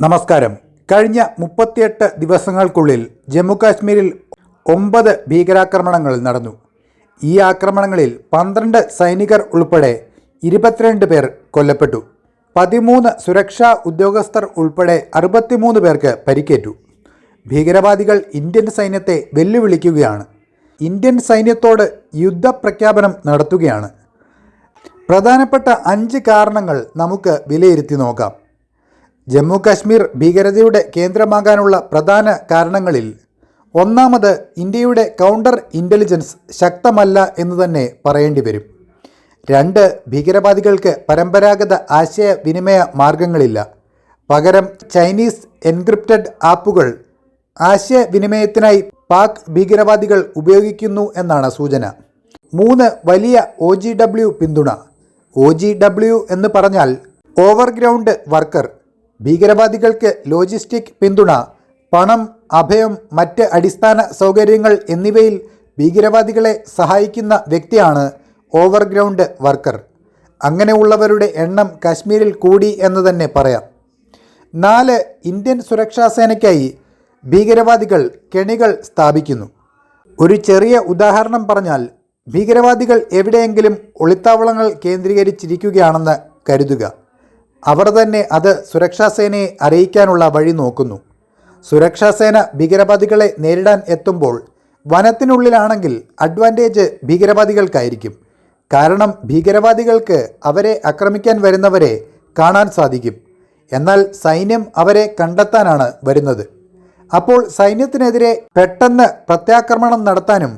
നമസ്കാരം. കഴിഞ്ഞ മുപ്പത്തിയെട്ട് ദിവസങ്ങൾക്കുള്ളിൽ ജമ്മുകാശ്മീരിൽ ഒമ്പത് ഭീകരാക്രമണങ്ങൾ നടന്നു. ഈ ആക്രമണങ്ങളിൽ പന്ത്രണ്ട് സൈനികർ ഉൾപ്പെടെ ഇരുപത്തിരണ്ട് പേർ കൊല്ലപ്പെട്ടു. പതിമൂന്ന് സുരക്ഷാ ഉദ്യോഗസ്ഥർ ഉൾപ്പെടെ അറുപത്തിമൂന്ന് പേർക്ക് പരിക്കേറ്റു. ഭീകരവാദികൾ ഇന്ത്യൻ സൈന്യത്തെ വെല്ലുവിളിക്കുകയാണ്. ഇന്ത്യൻ സൈന്യത്തോട് യുദ്ധപ്രഖ്യാപനം നടത്തുകയാണ്. പ്രധാനപ്പെട്ട അഞ്ച് കാരണങ്ങൾ നമുക്ക് വിലയിരുത്തി നോക്കാം. ജമ്മു കാശ്മീർ ഭീകരതയുടെ കേന്ദ്രമാകാനുള്ള പ്രധാന കാരണങ്ങളിൽ ഒന്നാമത് ഇന്ത്യയുടെ കൗണ്ടർ ഇന്റലിജൻസ് ശക്തമല്ല എന്ന് തന്നെ പറയേണ്ടി വരും. രണ്ട് ഭീകരവാദികൾക്ക് പരമ്പരാഗത ആശയവിനിമയ മാർഗങ്ങളില്ല. പകരം ചൈനീസ് എൻക്രിപ്റ്റഡ് ആപ്പുകൾ ആശയവിനിമയത്തിനായി പാക് ഭീകരവാദികൾ ഉപയോഗിക്കുന്നു എന്നാണ് സൂചന. മൂന്ന് വലിയ ഒ ജി ഡബ്ല്യു പിന്തുണ. ഒ ജി ഡബ്ല്യു എന്ന് പറഞ്ഞാൽ ഓവർഗ്രൗണ്ട് വർക്കർ ഭീകരവാദികൾക്ക് ലോജിസ്റ്റിക് പിന്തുണ പണം അഭയം മറ്റ് അടിസ്ഥാന സൗകര്യങ്ങൾ എന്നിവയിൽ ഭീകരവാദികളെ സഹായിക്കുന്ന വ്യക്തിയാണ് ഓവർഗ്രൗണ്ട് വർക്കർ. അങ്ങനെയുള്ളവരുടെ എണ്ണം കാശ്മീരിൽ കൂടി എന്ന് തന്നെ പറയാം. നാല് ഇന്ത്യൻ സുരക്ഷാ സേനയ്ക്കായി ഭീകരവാദികൾ കെണികൾ സ്ഥാപിക്കുന്നു. ഒരു ചെറിയ ഉദാഹരണം പറഞ്ഞാൽ ഭീകരവാദികൾ എവിടെയെങ്കിലും ഒളിത്താവളങ്ങൾ കേന്ദ്രീകരിച്ചിരിക്കുകയാണെന്ന് കരുതുക. അവർ തന്നെ അത് സുരക്ഷാസേനയെ അറിയിക്കാനുള്ള വഴി നോക്കുന്നു. സുരക്ഷാസേന ഭീകരവാദികളെ നേരിടാൻ എത്തുമ്പോൾ വനത്തിനുള്ളിലാണെങ്കിൽ അഡ്വാന്റേജ് ഭീകരവാദികൾക്കായിരിക്കും. കാരണം ഭീകരവാദികൾക്ക് അവരെ ആക്രമിക്കാൻ വരുന്നവരെ കാണാൻ സാധിക്കും. എന്നാൽ സൈന്യം അവരെ കണ്ടെത്താനാണ് വരുന്നത്. അപ്പോൾ സൈന്യത്തിനെതിരെ പെട്ടെന്ന് പ്രത്യാക്രമണം നടത്താനും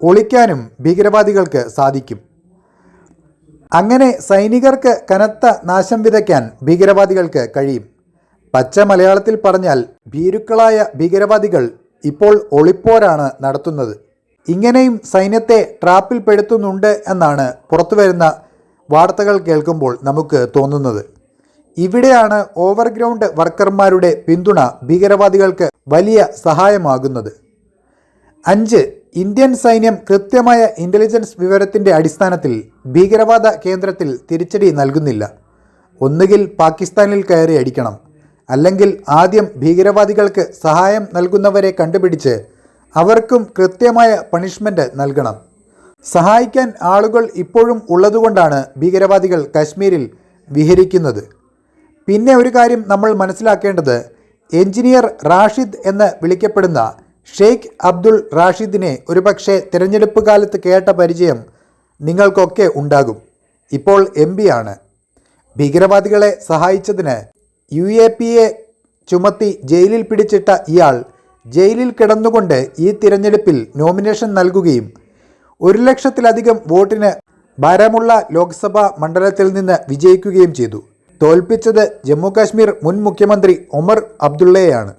ഒളിക്കാനും ഭീകരവാദികൾക്ക് സാധിക്കും. അങ്ങനെ സൈനികർക്ക് കനത്ത നാശം വിതയ്ക്കാൻ ഭീകരവാദികൾക്ക് കഴിയും. പച്ച മലയാളത്തിൽ പറഞ്ഞാൽ ഭീരുക്കളായ ഭീകരവാദികൾ ഇപ്പോൾ ഒളിപ്പോരാണ് നടത്തുന്നത്. ഇങ്ങനെയും സൈന്യത്തെ ട്രാപ്പിൽപ്പെടുത്തുന്നുണ്ട് എന്നാണ് പുറത്തുവരുന്ന വാർത്തകൾ കേൾക്കുമ്പോൾ നമുക്ക് തോന്നുന്നത്. ഇവിടെയാണ് ഓവർഗ്രൗണ്ട് വർക്കർമാരുടെ പിന്തുണ ഭീകരവാദികൾക്ക് വലിയ സഹായമാകുന്നത്. അഞ്ച് ഇന്ത്യൻ സൈന്യം കൃത്യമായ ഇന്റലിജൻസ് വിവരത്തിന്റെ അടിസ്ഥാനത്തിൽ ഭീകരവാദ കേന്ദ്രത്തിൽ തിരിച്ചടി നൽകുന്നില്ല. ഒന്നുകിൽ പാകിസ്ഥാനിൽ കയറി അടിക്കണം. അല്ലെങ്കിൽ ആദ്യം ഭീകരവാദികൾക്ക് സഹായം നൽകുന്നവരെ കണ്ടുപിടിച്ച് അവർക്കും കൃത്യമായ പണിഷ്മെന്റ് നൽകണം. സഹായിക്കാൻ ആളുകൾ ഇപ്പോഴും ഉള്ളതുകൊണ്ടാണ് ഭീകരവാദികൾ കശ്മീരിൽ വിഹരിക്കുന്നത്. പിന്നെ ഒരു കാര്യം നമ്മൾ മനസ്സിലാക്കേണ്ടത് എഞ്ചിനീയർ റാഷിദ് എന്ന് വിളിക്കപ്പെടുന്ന ഷെയ്ഖ് അബ്ദുൾ റാഷിദിനെ ഒരുപക്ഷെ തിരഞ്ഞെടുപ്പ് കാലത്ത് കേട്ട പരിചയം നിങ്ങൾക്കൊക്കെ ഉണ്ടാകും. ഇപ്പോൾ എം ആണ്. ഭീകരവാദികളെ സഹായിച്ചതിന് യു എ ചുമത്തി ജയിലിൽ പിടിച്ചിട്ട ഇയാൾ ജയിലിൽ കിടന്നുകൊണ്ട് ഈ തിരഞ്ഞെടുപ്പിൽ നോമിനേഷൻ നൽകുകയും ഒരു ലക്ഷത്തിലധികം വോട്ടിന് ഭാരമുള്ള ലോക്സഭാ മണ്ഡലത്തിൽ നിന്ന് വിജയിക്കുകയും ചെയ്തു. തോൽപ്പിച്ചത് ജമ്മു കാശ്മീർ മുൻ മുഖ്യമന്ത്രി ഒമർ അബ്ദുള്ളയെയാണ്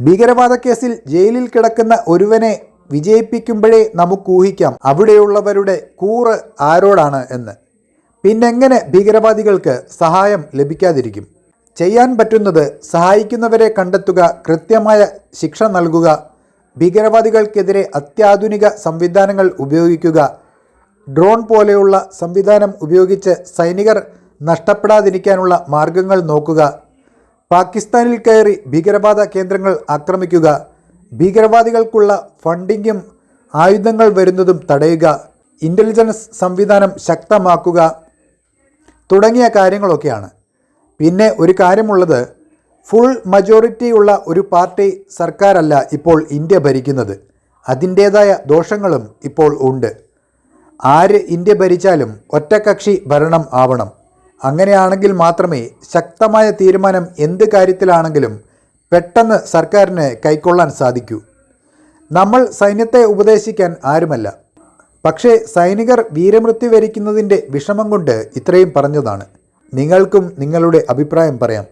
ഭീകരവാദ കേസിൽ ജയിലിൽ കിടക്കുന്ന ഒരുവനെ വിജയിപ്പിക്കുമ്പോഴേ നമുക്ക് ഊഹിക്കാം അവിടെയുള്ളവരുടെ കൂറ് ആരോടാണ് എന്ന്. പിന്നെങ്ങനെ ഭീകരവാദികൾക്ക് സഹായം ലഭിക്കാതിരിക്കും? ചെയ്യാൻ പറ്റുന്നത് സഹായിക്കുന്നവരെ കണ്ടെത്തുക കൃത്യമായ ശിക്ഷ നൽകുക ഭീകരവാദികൾക്കെതിരെ അത്യാധുനിക സംവിധാനങ്ങൾ ഉപയോഗിക്കുക ഡ്രോൺ പോലെയുള്ള സംവിധാനം ഉപയോഗിച്ച് സൈനികർ നഷ്ടപ്പെടാതിരിക്കാനുള്ള മാർഗങ്ങൾ നോക്കുക പാകിസ്ഥാനിൽ കയറി ഭീകരവാദ കേന്ദ്രങ്ങൾ ആക്രമിക്കുക ഭീകരവാദികൾക്കുള്ള ഫണ്ടിങ്ങും ആയുധങ്ങൾ വരുന്നതും തടയുക ഇന്റലിജൻസ് സംവിധാനം ശക്തമാക്കുക തുടങ്ങിയ കാര്യങ്ങളൊക്കെയാണ്. പിന്നെ ഒരു കാര്യമുള്ളത് ഫുൾ മജോറിറ്റിയുള്ള ഒരു പാർട്ടി സർക്കാരല്ല ഇപ്പോൾ ഇന്ത്യ ഭരിക്കുന്നത്. അതിന്റേതായ ദോഷങ്ങളും ഇപ്പോൾ ഉണ്ട്. ആര് ഇന്ത്യ ഭരിച്ചാലും ഒറ്റക്കക്ഷി ഭരണം ആവണം. അങ്ങനെയാണെങ്കിൽ മാത്രമേ ശക്തമായ തീരുമാനം എന്ത് കാര്യത്തിലാണെങ്കിലും പെട്ടെന്ന് സർക്കാരിന് കൈക്കൊള്ളാൻ സാധിക്കൂ. നമ്മൾ സൈന്യത്തെ ഉപദേശിക്കാൻ ആരുമല്ല. പക്ഷേ സൈനികർ വീരമൃത്യു വരിക്കുന്നതിന്റെ വിഷമം കൊണ്ട് ഇത്രയും പറഞ്ഞതാണ്. നിങ്ങൾക്കും നിങ്ങളുടെ അഭിപ്രായം പറയാം.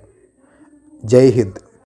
ജയ് ഹിന്ദ്.